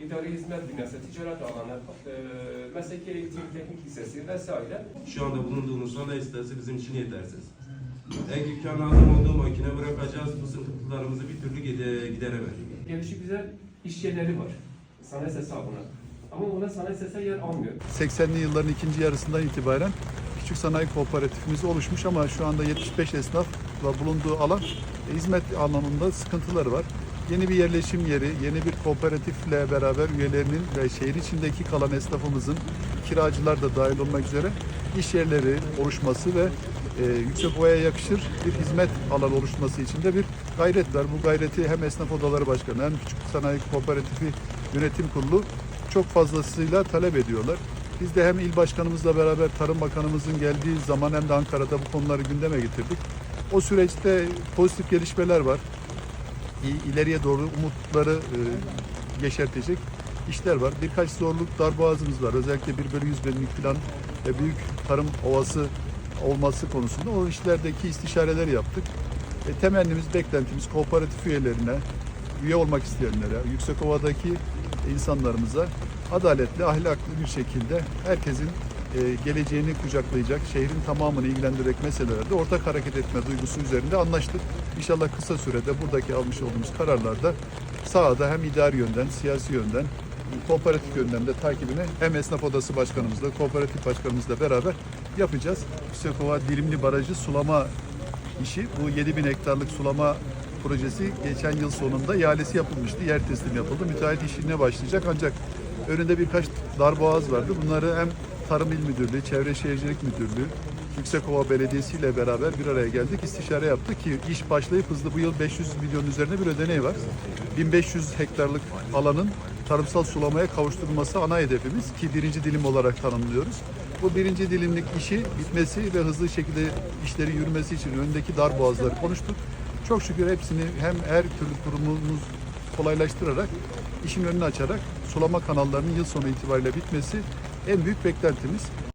idari hizmet bünyası, ticaret alanı, e, mesleki eğitim, teknik lisesi vesaire. Şu anda bulunduğumuz sanayi sitesi bizim için yetersiz. Ek dükkan lazım olduğu makine bırakacağız. Bu sıkıntılarımızı bir türlü gide, gideremedik. Gelişi güzel iş yerleri var. Sanayi sesi adına. Ama ona sanayi sesi yer almıyor. 80'li yılların ikinci yarısından itibaren küçük sanayi kooperatifimiz oluşmuş ama şu anda 75 esnafla bulunduğu alan e, hizmet anlamında sıkıntıları var. Yeni bir yerleşim yeri, yeni bir kooperatifle beraber üyelerinin ve şehir içindeki kalan esnafımızın kiracılar da dahil olmak üzere iş yerleri oluşması ve e, Yüksekova'ya yakışır bir hizmet alanı oluşması için de bir gayret var. Bu gayreti hem esnaf odaları başkanı hem küçük sanayi kooperatifi yönetim kurulu çok fazlasıyla talep ediyorlar. Biz de hem il başkanımızla beraber Tarım Bakanımızın geldiği zaman hem de Ankara'da bu konuları gündeme getirdik. O süreçte pozitif gelişmeler var. İleriye doğru umutları e, yeşertecek işler var. Birkaç zorluk darboğazımız var. Özellikle 1 bölü 100 binlik plan ve büyük tarım ovası olması konusunda o işlerdeki istişareleri yaptık. E, temennimiz, beklentimiz kooperatif üyelerine, üye olmak isteyenlere, Yüksekova'daki insanlarımıza adaletli, ahlaklı bir şekilde herkesin geleceğini kucaklayacak, şehrin tamamını ilgilendirecek meselelerde ortak hareket etme duygusu üzerinde anlaştık. İnşallah kısa sürede buradaki almış olduğumuz kararlarda sahada hem idari yönden, siyasi yönden, kooperatif yönden de takibini hem esnaf odası başkanımızla, kooperatif başkanımızla beraber yapacağız. Yüksekova Dilimli Barajı sulama işi. Bu 7000 hektarlık sulama projesi geçen yıl sonunda ihalesi yapılmıştı. Yer teslim yapıldı. Müteahhit işine başlayacak ancak önünde birkaç darboğaz vardı. Bunları hem Tarım İl Müdürlüğü, Çevre Şehircilik Müdürlüğü, Yüksekova Belediyesi ile beraber bir araya geldik. İstişare yaptık ki iş başlayıp hızlı bu yıl 500 milyon üzerine bir ödeneği var. 1500 hektarlık alanın tarımsal sulamaya kavuşturulması ana hedefimiz ki birinci dilim olarak tanımlıyoruz. Bu birinci dilimlik işi bitmesi ve hızlı şekilde işleri yürümesi için öndeki dar boğazları konuştuk. Çok şükür hepsini hem her türlü kurumumuz kolaylaştırarak, işin önünü açarak sulama kanallarının yıl sonu itibariyle bitmesi en büyük beklentimiz.